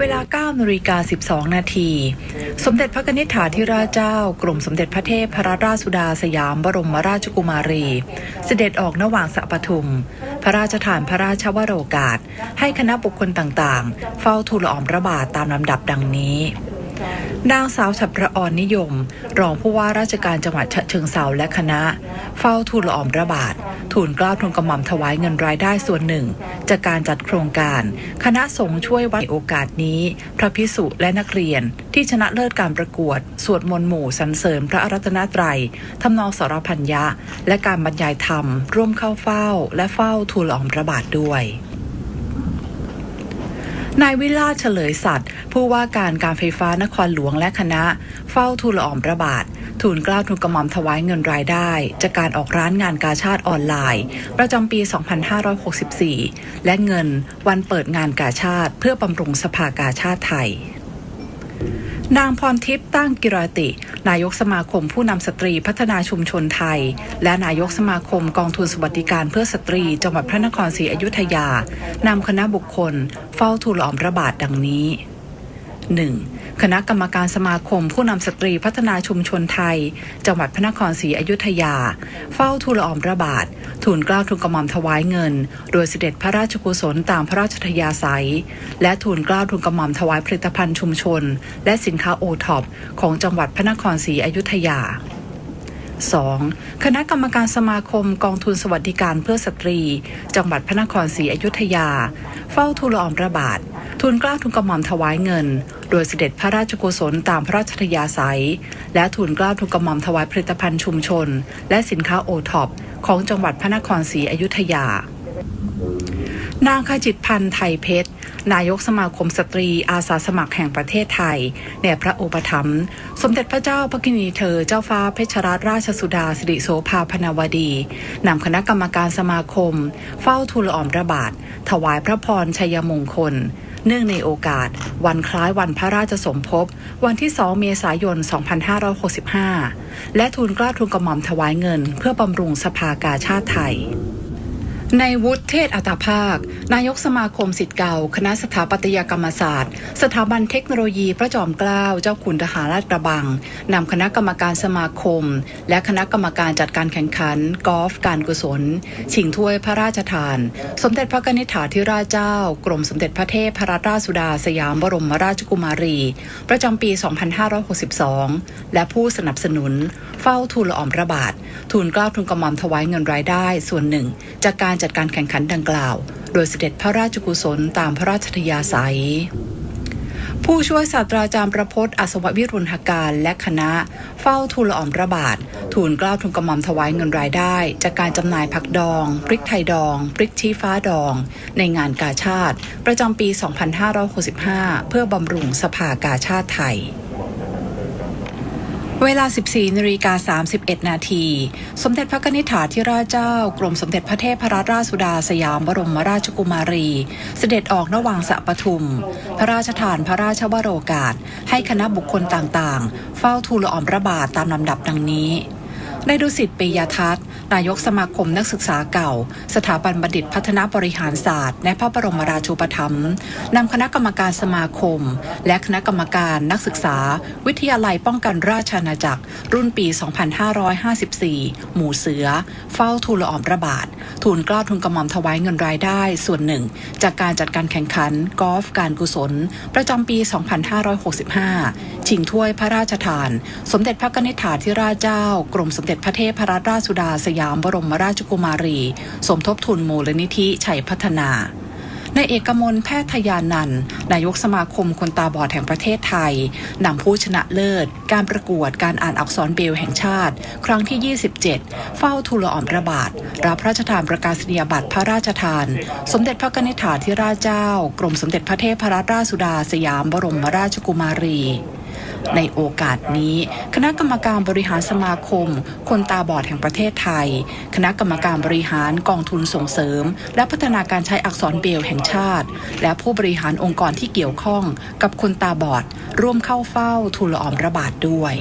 เวลา9นาฬิกา12 นาที สมเด็จพระนิษฐาธิราชเจ้ากรมสมเด็จพระเทพพระราชสุดาสยามบรมราชกุมารี เสด็จออกนว่างสะปทุม พระราชทานพระราชวโรกาส ให้คณะบุคคลต่างๆ เฝ้าทูลอ่อองพระบาทตามลำดับดังนี้ นางสาวฉัตรประออนนิยม รองผู้ว่าราชการจังหวัดฉะเชิงเซาและคณะ เฝ้าทูลละอองพระบาททูลกล้าทูลกระหม่อมถวายเงินรายได้ส่วนหนึ่ง จากการจัดโครงการ คณะสงฆ์ช่วยวัดโอกาสนี้ พระพิสุและนักเรียน ที่ชนะเลิศการประกวด สวดมนต์หมู่สรรเสริญพระอรัตนตรัยทำนองสรพัญญะ และการบรรยายธรรม ร่วมเข้าเฝ้า และเฝ้าทูลละอองพระบาทด้วย นายวิลาศเฉลยสัตย์ผู้ว่าการการไฟฟ้านครหลวงและคณะ เฝ้าทูลละอองพระบาดทูลกล้าทูลกระหม่อมถวายเงินรายได้ จากการออกร้านงานกาชาติออนไลน์ ประจำปี 2564 และเงินวันเปิดงานกาชาติเพื่อบำรุงสภากาชาติไทย นางพรทิพย์ตั้งกิรติ นายกสมาคมผู้นำสตรีพัฒนาชุมชนไทย และนายกสมาคมกองทุนสวัสดิการเพื่อสตรี จังหวัดพระนครศรีอยุธยานำคณะบุคคล เฝ้าทูลละอองพระบาดดังนี้ 1. คณะกรรมการสมาคมผู้นำสตรีพัฒนาชุมชนไทย จังหวัดพระนครศรีอยุธยา เฝ้าทูลอองพระบาททูลเกล้าทูลกระหม่อมถวายเงิน โดยเสด็จพระราชกุศลตามพระราชทยาศัย และทูลเกล้าทูลกระหม่อมถวายผลิตภัณฑ์ชุมชน และสินค้าโอท็อปของจังหวัดพระนครศรีอยุธยา 2. คณะกรรมการสมาคมกองทุนสวัสดิการเพื่อสตรี จังหวัดพระนครศรีอยุธยา เฝ้าทูลอองพระบาท ทูลเกล้าทูลกระหม่อมถวายเงิน โดยเสด็จพระราชกุศลตามพระราชทยาศัย และทูลเกล้าทูลกระหม่อมถวายผลิตภัณฑ์ชุมชน และสินค้าโอท็อปของจังหวัดพระนครศรีอยุธยา นางขจิตพันธ์ไทยเพชรนายกสมาคมสตรีอาสาสมัครแห่งประเทศไทยแด่พระโอปถัมภ์สมเด็จพระเจ้าพระกินีเธอเจ้าฟ้าเพชรรัตนราชสุดาสิริโสภาพนาวดี นำคณะกรรมการสมาคม เฝ้าทูลละอองพระบาทถวายพระพรชัยมงคล เนื่องในโอกาส วันคล้ายวันพระราชสมภพ วันที่ 2 เมษายน 2565 และทูลกล้าทูลกระหม่อมถวายเงิน เพื่อบำรุงสภากาชาติไทย ในวุฒิเทศอัตภาค นายกสมาคมสิทธิ์เก่า คณะสถาปัตยกรรมศาสตร์ สถาบันเทคโนโลยีพระจอมเกล้าเจ้าคุณทหารราชกระบังนำคณะกรรมการสมาคม และคณะกรรมการจัดการแข่งขัน กอล์ฟการกุศล ชิงถ้วยพระราชทาน สมเด็จพระนิษฐาธิราชเจ้า กรมสมเด็จพระเทพพระราชสุดาสยามบรมราชกุมารี ประจำปี 2562 และผู้สนับสนุน เฝ้าทูลละอองพระบาททูลเกล้าทูลกระหม่อมถวายเงินรายได้ ส่วนหนึ่ง จากการจัดการแข่งขันดังกล่าว โดยเสด็จพระราชกุศลตามพระราชทยาศัย ผู้ช่วยศาสตราจารย์ประพจน์อัศววิรุณหการและคณะ เฝ้าทูลละอองพระบาททูลกล้าวทูลกระหม่อมถวายเงินรายได้ จากการจำหน่ายผักดอง พริกไทยดอง พริกชี้ฟ้าดอง ในงานกาชาติ ประจำปี 2565 เพื่อบำรุงสภากาชาติไทย เวลา 14นาฬิกา31 นาที สมเด็จพระนิษฐาธิราชเจ้า กรมสมเด็จพระเทพรัตนราชสุดาสยามบรมราชกุมารี เสด็จออกนวังสะปทุม พระราชทานพระราชวโรกาส ให้คณะบุคคลต่างๆ เฝ้าทูลอ่อองพระบาทตามลำดับดังนี้ ในดุสิตปิยทัศน์ นายกสมาคมนักศึกษาเก่า สถาบันบัณฑิตพัฒนาบริหารศาสตร์ และพระบรมราชูปถัมภ์นำคณะกรรมการสมาคม และคณะกรรมการนักศึกษา วิทยาลัยป้องกันราชอาณาจักร รุ่นปี 2554 หมู่เสือ เฝ้าทูลละอองพระบาททูลกล้าทูลกระหม่อมถวายเงินรายได้ส่วนหนึ่ง จากการจัดการแข่งขันกอล์ฟการกุศล ประจำปี 2565 ชิงถ้วยพระราชทาน สมเด็จพระนิษฐาธิราชเจ้า กรมสมเด็จพระเทพรัตนราชสุดาสยามามบรมราชกุมารี สมทบทุนมูลนิธิชัยพัฒนาในเอกมลแพทยานันท์นายกสมาคมคนตาบอดแห่งประเทศไทย นำผู้ชนะเลิศ การประกวดการอ่านอักษรเบลแห่งชาติ ครั้งที่ 27 เฝ้าทูลละอองพระบาทรับพระราชทานประกาศนียบัตรพระราชทาน สมเด็จพระนิษฐาธิราชเจ้า กรมสมเด็จพระเทพรัตนราชสุดาสยามบรมราชกุมารี ในโอกาสนี้ คณะกรรมการบริหารสมาคม คนตาบอดแห่งประเทศไทย คณะกรรมการบริหารกองทุนส่งเสริม และพัฒนาการใช้อักษรเบลแห่งชาติ และผู้บริหารองค์กรที่เกี่ยวข้องกับคนตาบอด ร่วมเข้าเฝ้าทูลละออมระบาดด้วย